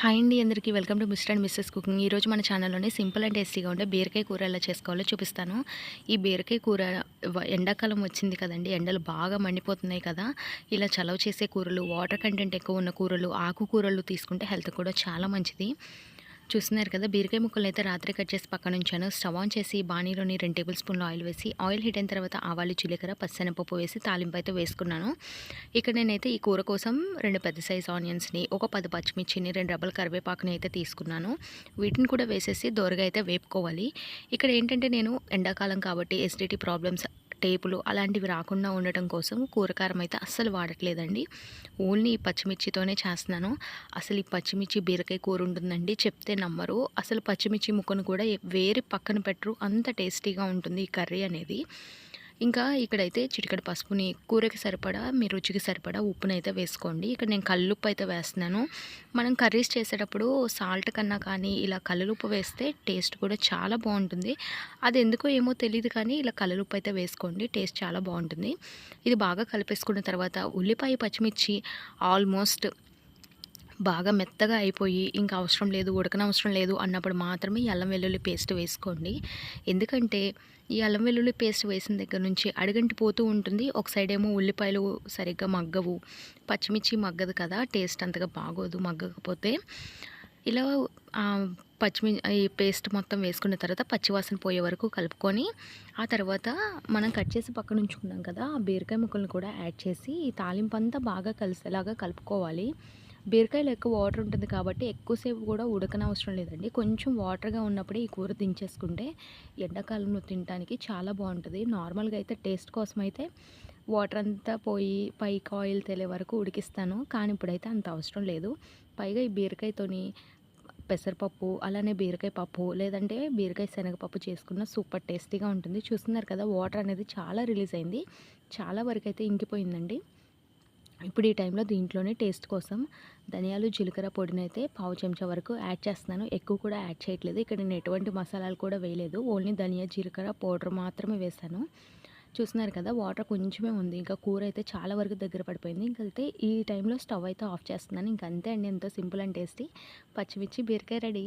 Hi అండి అందరికీ welcome to mister and missus cooking. ఈరోజు మన ఛానల్లోనే సింపుల్ అండ్ టేస్టీగా ఉండే బీరకాయ కూర ఎలా చేసుకోవాలో చూపిస్తాను. ఈ బీరకాయ కూర ఎండాకాలం వచ్చింది కదండి ఎండలు బాగా మండిపోతున్నాయి కదా. ఇలా చలవ చేసే కూరలు వాటర్ కంటెంట్ ఎక్కువ ఉన్న కూరలు ఆకుకూరలు తీసుకుంటే హెల్త్ కూడా చాలా మంచిది. చూస్తున్నారు కదా బీరకాయ ముక్కలు అయితే రాత్రి కట్ చేసి పక్కన ఉంచాను. స్టవ్ ఆన్ చేసి బాణీలోని రెండు టేబుల్ స్పూన్లు ఆయిల్ వేసి ఆయిల్ హీట్ అయిన తర్వాత ఆవాలు జీలకర్ర పచ్చనపప్పు వేసి తాలింపు అయితే వేసుకున్నాను. ఇక్కడ నేనైతే ఈ కూర కోసం రెండు పెద్ద సైజ్ ఆనియన్స్ని ఒక పది పచ్చిమిర్చిని రెండు రబ్బల కరివేపాకుని అయితే తీసుకున్నాను. వీటిని కూడా వేసేసి దోరగా అయితే వేపుకోవాలి. ఇక్కడ ఏంటంటే నేను ఎండాకాలం కాబట్టి ఎసిడిటీ ప్రాబ్లమ్స్ టేపులు అలాంటివి రాకుండా ఉండటం కోసం కూరకారం అయితే అస్సలు వాడట్లేదండి. ఓన్లీ ఈ పచ్చిమిర్చితోనే చేస్తున్నాను. అసలు ఈ పచ్చిమిర్చి బీరకాయ కూర ఉంటుందండి చెప్తే నమ్మరు. అసలు పచ్చిమిర్చి ముక్కను కూడా వేరే పక్కన పెట్టరు. అంత టేస్టీగా ఉంటుంది ఈ కర్రీ అనేది. ఇంకా ఇక్కడైతే చిటికడ పసుపుని కూరకి సరిపడా మీ రుచికి సరిపడా ఉప్పుని అయితే వేసుకోండి. ఇక్కడ నేను కల్లుప్పు అయితే వేస్తున్నాను. మనం కర్రీస్ చేసేటప్పుడు సాల్ట్ కన్నా కానీ ఇలా కల్లుప్పు వేస్తే టేస్ట్ కూడా చాలా బాగుంటుంది. అది ఎందుకో ఏమో తెలియదు కానీ ఇలా కల్లుప్పు అయితే వేసుకోండి టేస్ట్ చాలా బాగుంటుంది. ఇది బాగా కలిపేసుకున్న తర్వాత ఉల్లిపాయ పచ్చిమిర్చి ఆల్మోస్ట్ బాగా మెత్తగా అయిపోయి ఇంకా అవసరం లేదు ఉడకనవసరం లేదు అన్నప్పుడు మాత్రమే ఈ అల్లం వెల్లుల్లి పేస్ట్ వేసుకోండి. ఎందుకంటే ఈ అల్లం వెల్లుల్లి పేస్ట్ వేసిన దగ్గర నుంచి అడగంటి పోతూ ఉంటుంది. ఒక సైడ్ ఏమో ఉల్లిపాయలు సరిగ్గా మగ్గవు. పచ్చిమిర్చి మగ్గదు కదా టేస్ట్ అంతగా బాగోదు మగ్గకపోతే. ఇలా పచ్చిమిర్చి పచ్చిమి ఈ పేస్ట్ మొత్తం వేసుకున్న తర్వాత పచ్చివాసన పోయే వరకు కలుపుకొని ఆ తర్వాత మనం కట్ చేసి పక్కన ఉంచుకున్నాం కదా ఆ బీరకాయ ముక్కలను కూడా యాడ్ చేసి ఈ తాలింపు అంతా బాగా కలిసేలాగా కలుపుకోవాలి. బీరకాయలో ఎక్కువ వాటర్ ఉంటుంది కాబట్టి ఎక్కువసేపు కూడా ఉడకనవసరం లేదండి. కొంచెం వాటర్గా ఉన్నప్పుడే ఈ కూర దించేసుకుంటే ఎండాకాలంలో తినడానికి చాలా బాగుంటుంది. నార్మల్గా అయితే టేస్ట్ కోసం అయితే వాటర్ అంతా పోయి పైకి ఆయిల్ తెలియ వరకు ఉడికిస్తాను. కానీ ఇప్పుడైతే అంత అవసరం లేదు. పైగా ఈ బీరకాయతోని పెసరపప్పు అలానే బీరకాయ పప్పు లేదంటే బీరకాయ శనగపప్పు చేసుకున్న సూపర్ టేస్టీగా ఉంటుంది. చూస్తున్నారు కదా వాటర్ అనేది చాలా రిలీజ్ అయింది. చాలా వరకు అయితే ఇంకిపోయిందండి. ఇప్పుడు ఈ టైంలో దీంట్లోనే టేస్ట్ కోసం ధనియాలు జీలకర్ర పొడిని అయితే పావు చెంచా వరకు యాడ్ చేస్తున్నాను. ఎక్కువ కూడా యాడ్ చేయట్లేదు. ఇక్కడ నేను ఎటువంటి మసాలాలు కూడా వేయలేదు. ఓన్లీ ధనియా జీలకర్ర పౌడర్ మాత్రమే వేశాను. చూస్తున్నారు కదా వాటర్ కొంచెమే ఉంది. ఇంకా కూర అయితే చాలా వరకు దగ్గర పడిపోయింది. ఇంకా అయితే ఈ టైంలో స్టవ్ అయితే ఆఫ్ చేస్తున్నాను. ఇంకంతే అంతే అండి. ఎంతో సింపుల్ అండ్ టేస్టీ. పచ్చిమిర్చి బీరకాయ రెడీ.